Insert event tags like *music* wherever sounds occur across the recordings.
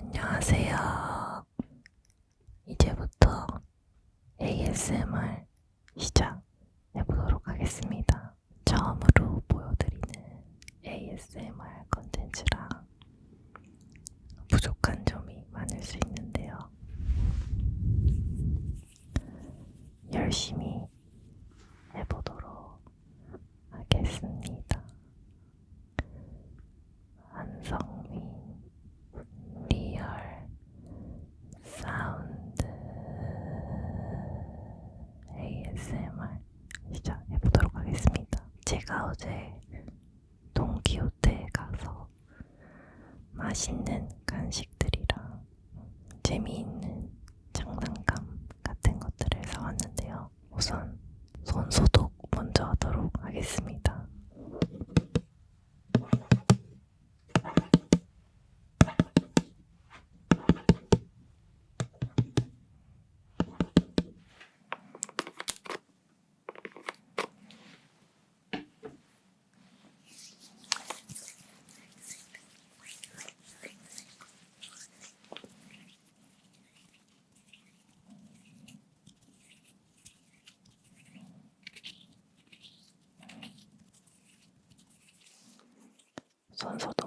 안녕하세요. 이제부터 ASMR 시작해보도록 하겠습니다. 처음으로 보여드리는 ASMR 컨텐츠라 부족한 점이 많을 수 있는데요. 열심히 해보도록 하겠습니다. ASMR 시작해보도록 하겠습니다. 제가 어제 동키호테에 가서 맛있는 간식들이랑 재미있는 får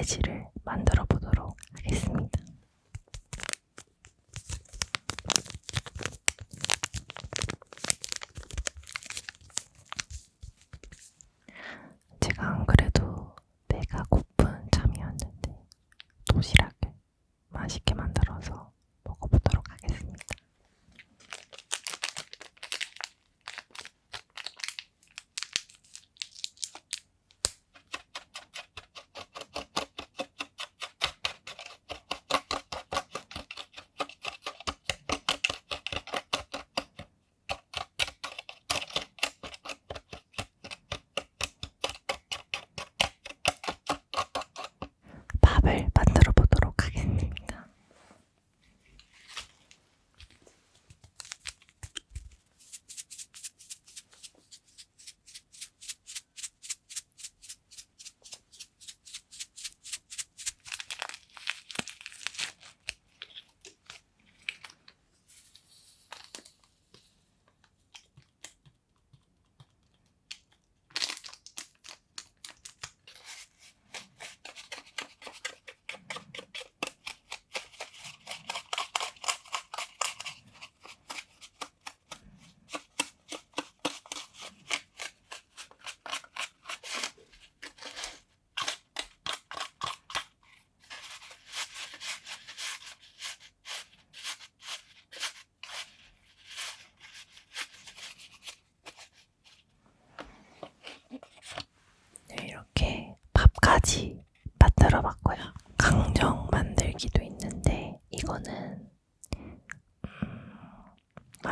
멧돼지를 만들어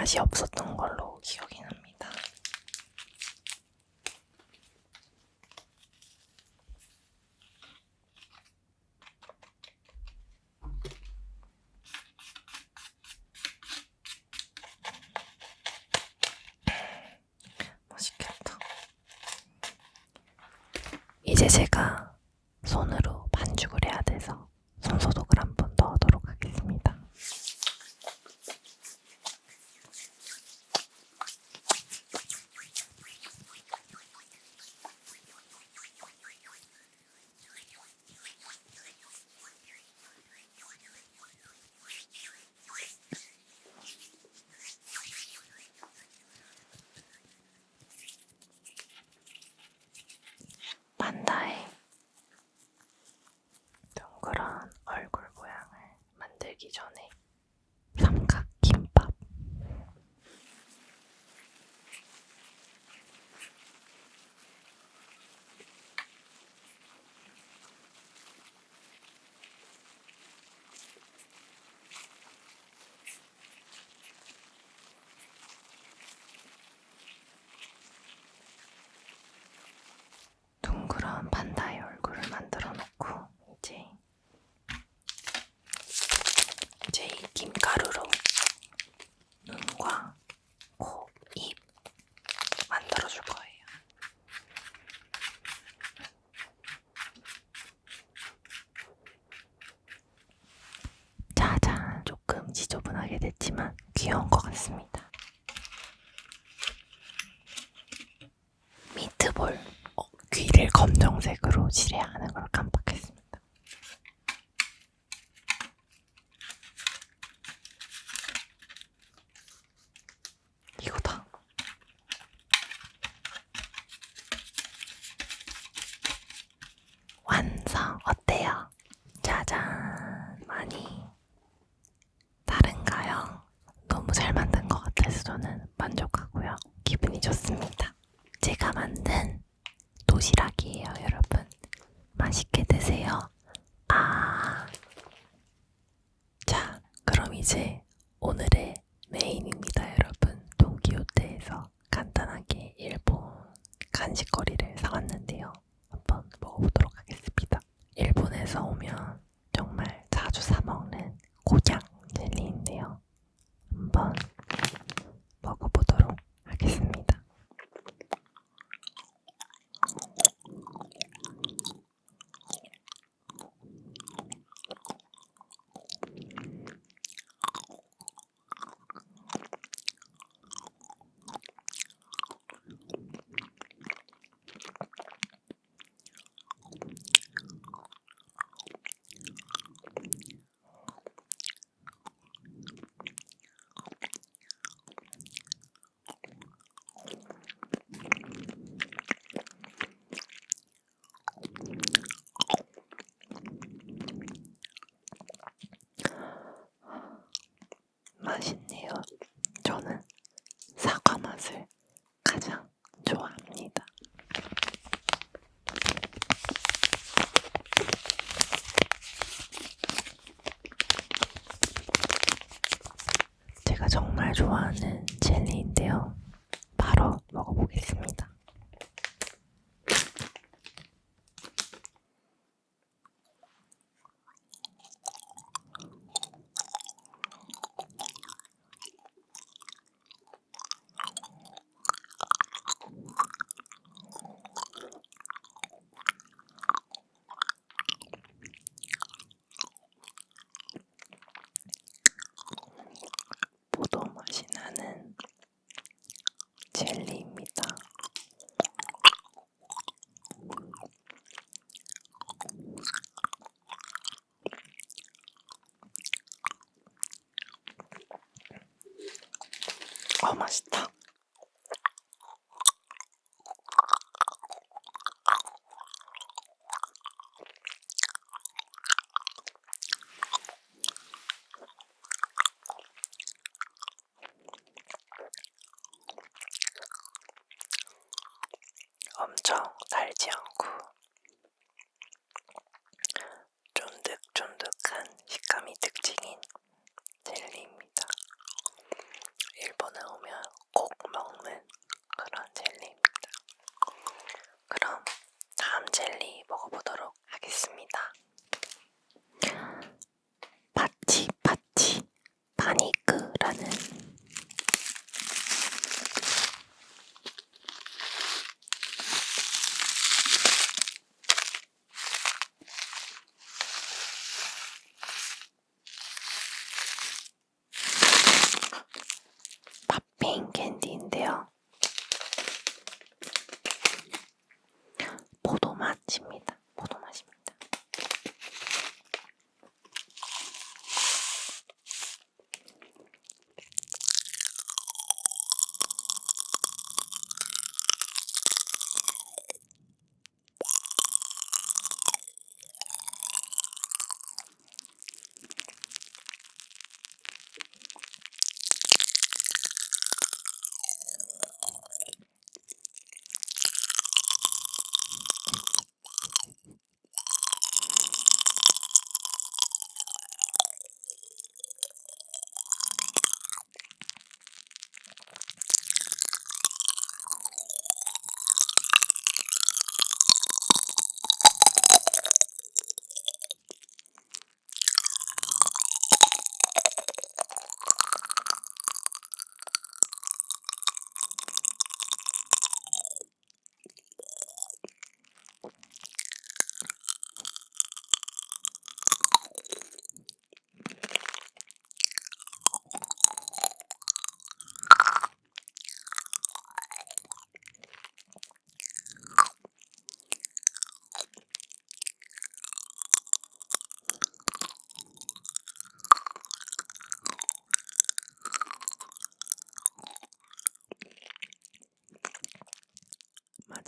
맛이 없었던 걸로 기억이 납니다. *clears throat* 맛있겠다. 이제 제가 김가루로. 것을 가장 좋아합니다. 제가 정말 좋아하는 젤리인데요. 젤리입니다. 어 아, 맛있다. 십니다.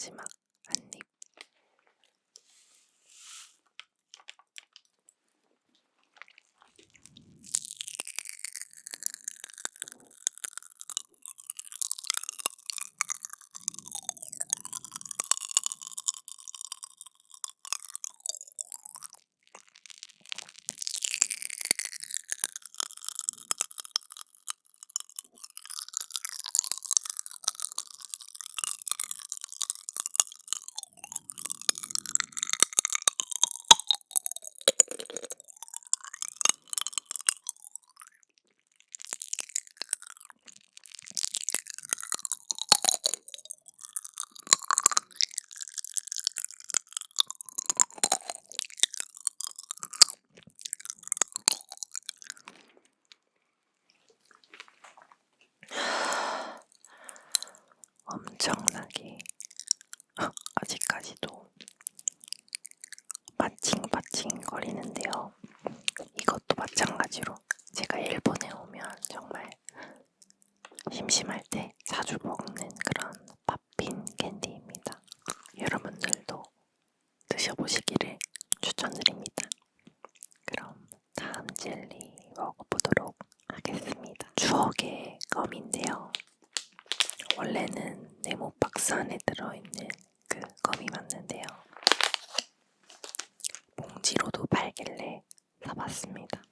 마지막 한 입. 엄청나게 아직까지도 빠칭빠칭 거리는데요. 이것도 마찬가지로 제가 일본에 오면 정말 심심할 때 자주 먹는 그런 팝핀 캔디입니다. 여러분들도 드셔보시기를 추천드립니다. 그럼 다음 젤리 먹어보도록 하겠습니다. 추억의 껌인데요. 원래는 네모 박스 안에 들어있는 그 껌이 맞는데요. 봉지로도 팔길래 사봤습니다.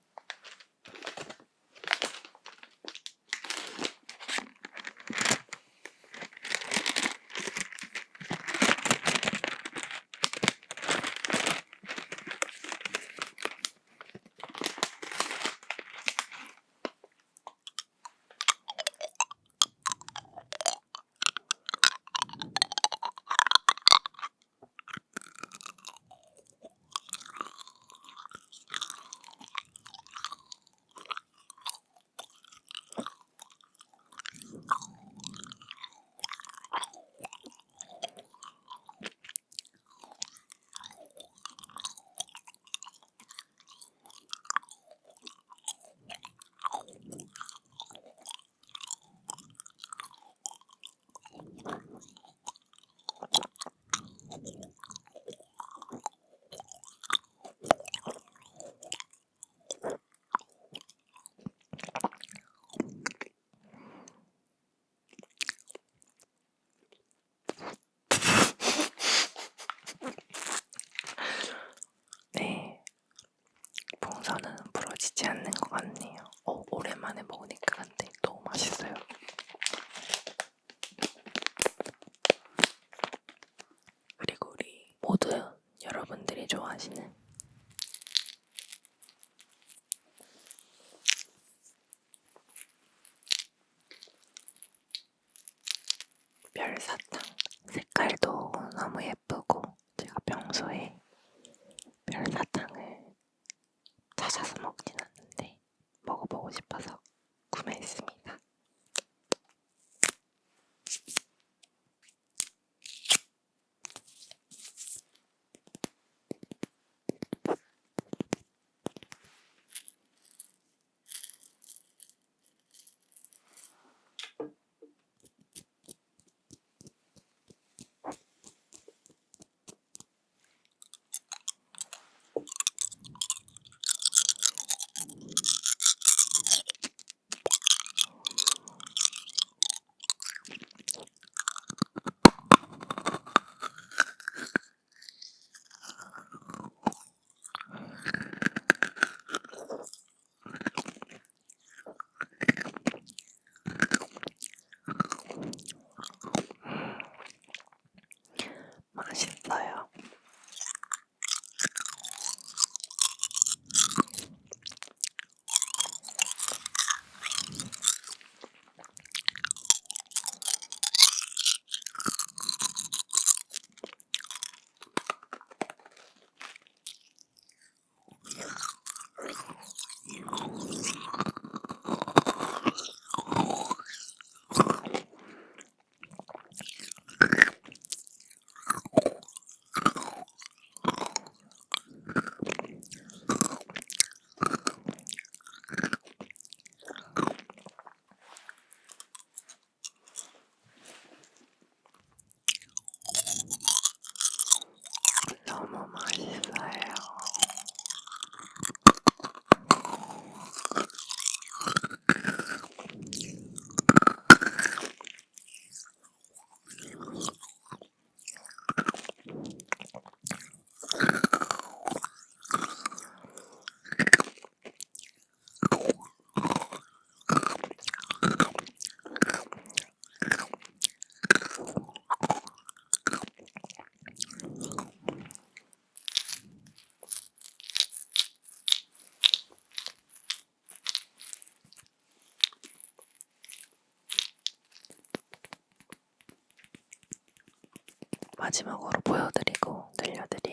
먹어보고 싶어서 구매했습니다. 마지막으로 보여드리고 들려드리고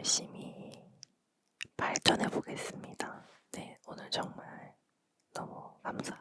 열심히 발전해 보겠습니다. 네, 오늘 정말 너무 감사합니다.